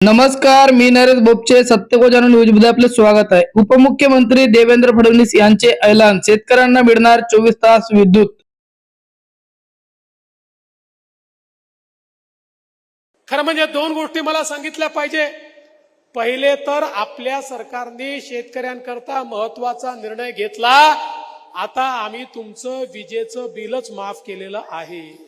नमस्कार मी नरेश बोपचे सत्यगोजानो न्यूजमध्ये आपले स्वागत आहे. उपमुख्यमंत्री देवेंद्र फडणवीस यांचे ऐलान शेतकऱ्यांना मिळणार चोवीस तास विद्युत. खरं म्हणजे दोन गोष्टी मला सांगितल्या पाहिजे. पहिले तर आपल्या सरकारने शेतकऱ्यांकरता महत्त्वाचा निर्णय घेतला. आता आम्ही तुमचं विजेचं बिलच माफ केलेलं आहे.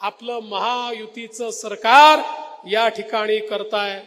आपलं महायुतीचं सरकार या ठिकाणी करताय.